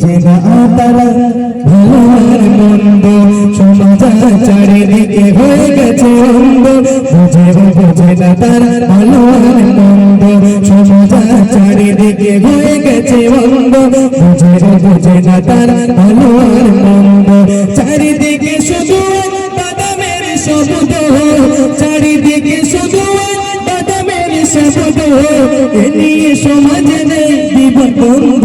বোঝে না চারিদিকে হয়ে গেছে অন্ধ। বোঝে বোঝে না চারিদিকে হয়ে গেছে অন্ধ। বোঝে বোঝে না চারিদিকে শুধু বাদামের শব্দ চারিদিকে শুধু বাদামের শব্দ এ নিয়ে সমাজ নেই বিবন্ধ সমাজ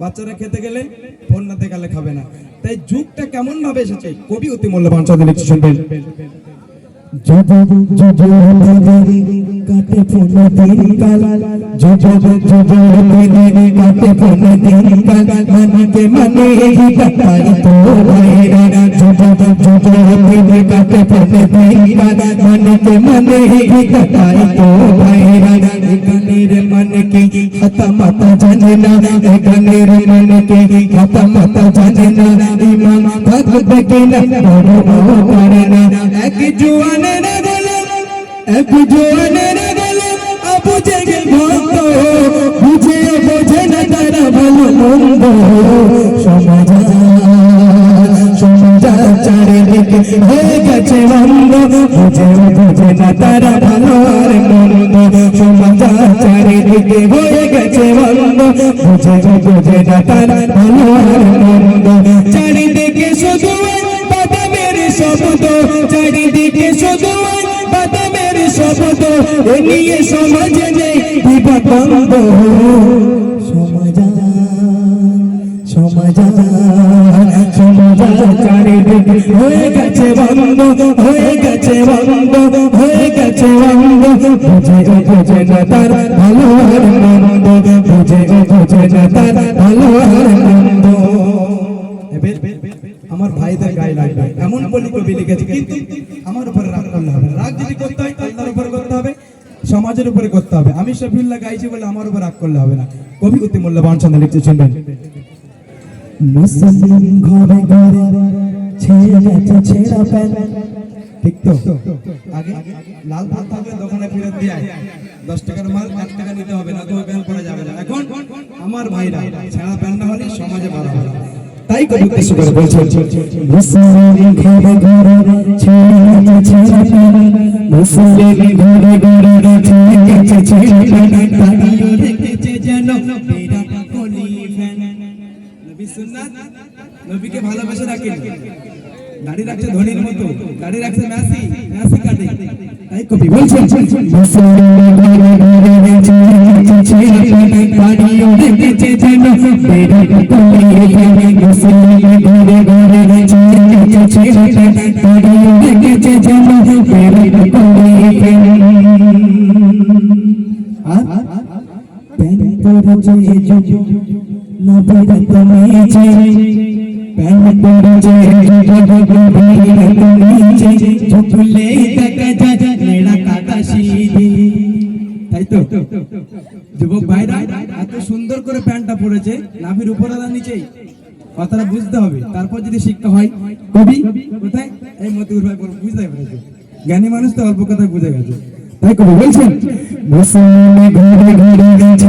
বাচ্চারা খেতে গেলে ফোন না দেখালে খাবে না তাই যুগটা কেমন ভাবে এসেছে কবি অতি মূল্যবান চাঁদের শুনবেন যুগ যুগ কাটে ফোন দিন কাল যুগ যুগ দিন কাটে ফোন দিন কাল মনকে মনে হি কাটাই তো ভাইরা যুগ যুগ দিন কাটে ফোন দিন কাল মনকে মনে হি কাটাই তো ভাইরা গানের মন কি খতমত জানে না গানের মন কি খতমত জানে না ইমান থাকবে কিনা বড় করে না এক জুয়ানের গলে এক চারিদিকে হয়ে গেছে মন্দ। বুঝে বোঝে না তারা শুধু চারিদিকে শুধু বাদামের এ নিয়ে সমাজ নেই বিপদ সমাজ সমাজ সমাজ চারিদিকে হয়ে গেছে বন্ধ হয়ে গেছে বন্ধ হয়ে গেছে বন্ধ বুঝে বুঝে না তার ভালো আর মন্দ বুঝে বুঝে না তার ভালো আর মন্দ আমার ভাইদের গায়ে লাগবে এমন বলি কবি লিখেছে, কিন্তু আমার উপরে রাগ করলে হবে রাগ যদি করতে হয় সমাজের উপরে করতে হবে। আমি শফিউল্লাহ গাইছি বলে আমার উপর রাগ করলে হবে না। কবি অতি মূল্যবান চাঁদা লিখছে শুনবেন। মুসলিম ঘরে ঘরে ছেড়ে গেছে ছেঁড়া ঠিক তো? আগে লাল ভাত থাকলে দোকানে ফেরত দিয়ে দশ টাকার মাল এক টাকা নিতে হবে না তো প্যান্ট পরে যাবে না। এখন আমার ভাইরা ছেঁড়া প্যান্ট না হলে সমাজে ভালো হবে তাই কবি উদ্দেশ্য করে বলছেন, মুসলিম ঘরে ঘরে ছেড়ে গেছে ছেঁড়া মুসলিম ঘরে ঘরে ছেড়ে গেছে ছেঁড়া প্যান যেন বিরাট কোহলি ফ্যান নবী সুন্নাত? নবীকে ভালোবেসে রাখেন দাড়ি রাখছে ধনির মতো দাড়ি রাখছে মেসি মেসি কাটে তাই কবি বলছেন নবীর কমেছে কথাটা বুঝতে হবে তারপর যদি শিক্ষা হয় কবি কোথায় এই মতিউর ভাই বুঝতে পেরেছে জ্ঞানী মানুষ তো অল্প কথায় বুঝে গেছে তাই কবি বলছেন মুসলিম ঘরে ঘরে গেছে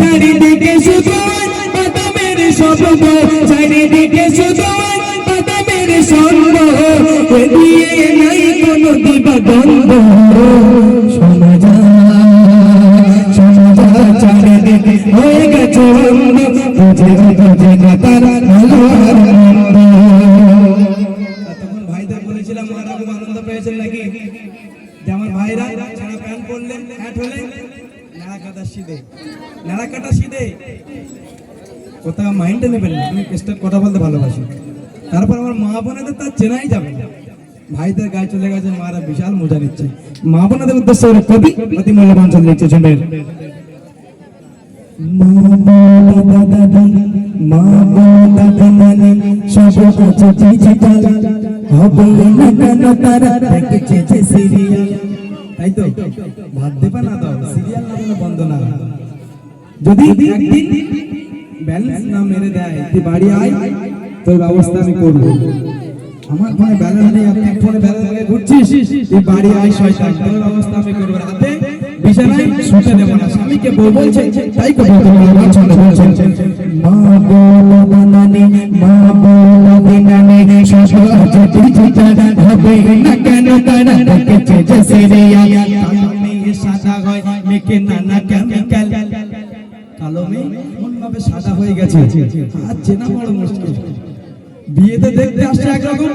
চারিদিকে শুধু বাদামের শব্দ চারিদিকে শুধু বাদামের সন্দ এদিকে নাই কোনো দিবাদন্দ সমাজ সমাজ চারিদিকে হয়ে গেছে বন্ধ বুঝে বুঝে না ভালো আর মন্দ। ভাইদের বলেছিলাম ওরা আনন্দ পেয়েছেন নাকি? যে আমার ভাইরা প্যান্ট পরলেন হ্যাট হলেন কাটা সিধে নাড়া কাটা মাইন্ডে নেবেন না, আমি কথা বলতে ভালোবাসি। তারপর আমার মা বোনেদের তার চেনাই যাবে না। ভাইদের গায়ে চলে গেছে, মারা বিশাল মজা নিচ্ছে। মা বোনেদের উদ্দেশ্যে কবি অতি মূল্যবান লিখছে শুনবেন যদি ব্যালেন্স না মেরে দেয় তুই বাড়ি আয়, তোর ব্যবস্থা আমি করব। আমার ফোনে ব্যালেন্স নেই, আপনি ফোনে ব্যালেন্স ঘুরছিস বাড়ি আয় ব্যবস্থা আমি করব। রাতে বিছানায় শুতে দেবো না। স্বামীকে বউ বলছে, তাই করব তোমার পছন্দ বলছেন মা বাবা দাদা মা বাবা দিনানে সব আছে ডিজিটাল হবে না কেন তারা? দেখছে যে সিরিয়াল কালো মেয়ে সাদা হয়, মেয়েকে নানা কেমিক্যাল কালো মেয়ে এমন সাদা হয়ে গেছে। আর চেনা বড় মুশকিল। বিয়েতে দেখতে আসছে একরকম।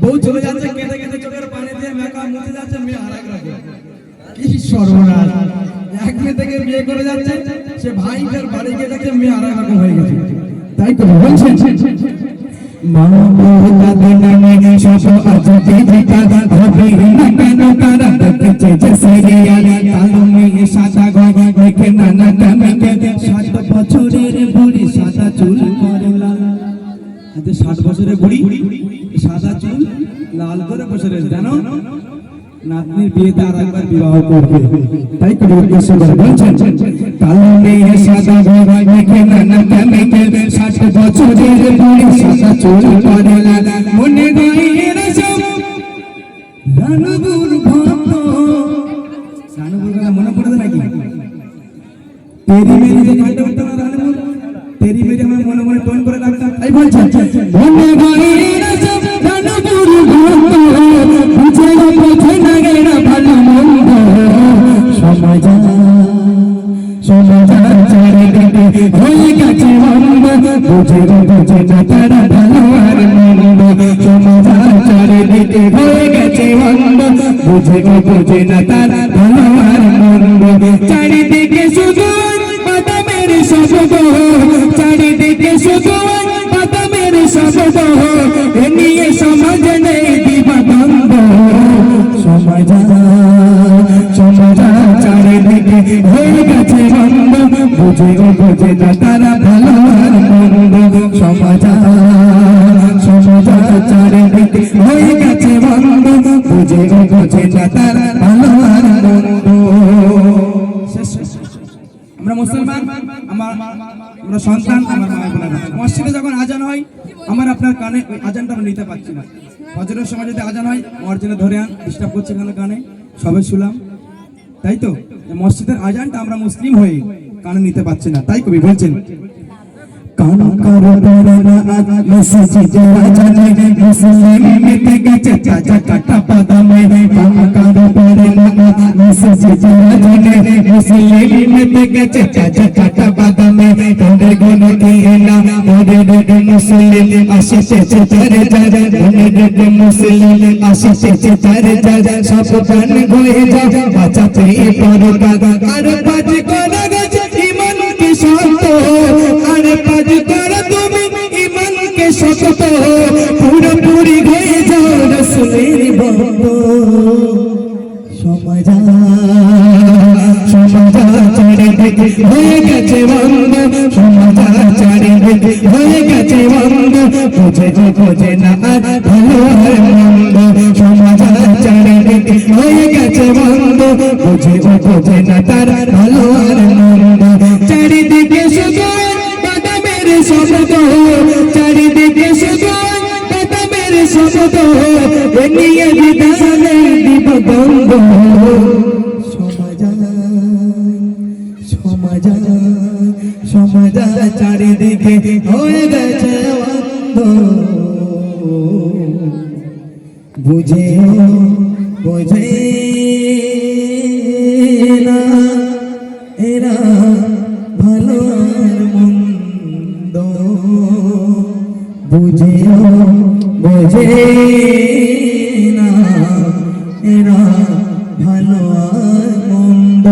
বউ চলে যাচ্ছে, কেঁদে কেঁদে চোখের পানি দিয়ে মেকআপ মুছে যাচ্ছে, মেয়ে আর এক রকম। কি সর্বনাশ এক মেয়ে থেকে বিয়ে করে যাচ্ছে, সে ষাট বছরের বুড়ি, সাদা চুল লাল। আজ বছরের জানো? নাতনির বিয়েতে আর একবার বিবাহ করবে। তাই তো উদ্দেশ্য করে বলছেন কালো সাদা গয় দেখে নানা কেমিক্যাল ষাট বছরের বুড়ি সাদা চুল করে মনে গায়ের সব রানবুর ভক্ত রানুপুর কথা মনে পড়ে নাকি? তেরি মেরি যে গানটা উঠতো না রানুপুর তেরি মেরি আমার মনে মনে টোন করে রাখতাম তাই বলছেন, মনে গায়ের হয়ে গেছে মন্দ বুঝে বুঝে না তারা মন্দ সমাজ চারিদিকে হয়ে গেছে মন্দ বুঝে বুঝে না তারা মন্দ চারিদিকে শুধু বাদামের শব্দ চারিদিকে শুধু বাদামের শব্দ এ নিয়ে সমাজ নেই দিবানন্দ সমাজ সমাজ চারিদিকে হয়ে গেছে বন্ধ বুঝে বুঝে না আমার মসজিদে যখন আজান হয়, আমার আপনার কানে ওই আজানটা আমরা নিতে পারছি না। সময় যদি আজান হয় ধরে আন, ডিস্টার্ব করছে কেন কানে? সবে শুলাম। তাই তো? মসজিদের আজানটা আমরা মুসলিম হয়ে কানে নিতে পারছি না। তাই কবি বলছেন, কান আজ মসজিদে আজানে মুসলিম মিটে গেছে চাচা বাদামে তোরে গুণ দিয়ে না ওরে রে মুসলিম আসিতেছে তারে যারে ওরে রে মুসলিম আসিতেছে তারে যারে সব প্রাণ হয়ে যা বাঁচাতে পড়ো দাদা আর বাজ করা গেছে ইমান কি সত্য চারিদিকে হয়ে গেছে বন্ধ সমাজ চারিদিকে হয়ে গেছে যে না আর ভালো আর মন্দ। সমাজ চারিদিকে হয়ে গেছে বন্ধ, বুঝে ও বোঝে না তার ভালো আর মন্দ। চারিদিকে শুধু বাদামের চারিদিকে শুধু বাদামের শব্দ নিয়ে বিধানে দিব দ্বন্দ্ব চারিদিকে হয়ে গেছে বুঝে বুঝে না এরা ভালো মন্দ। বুঝে বুঝে না এরা ভালো মন্দ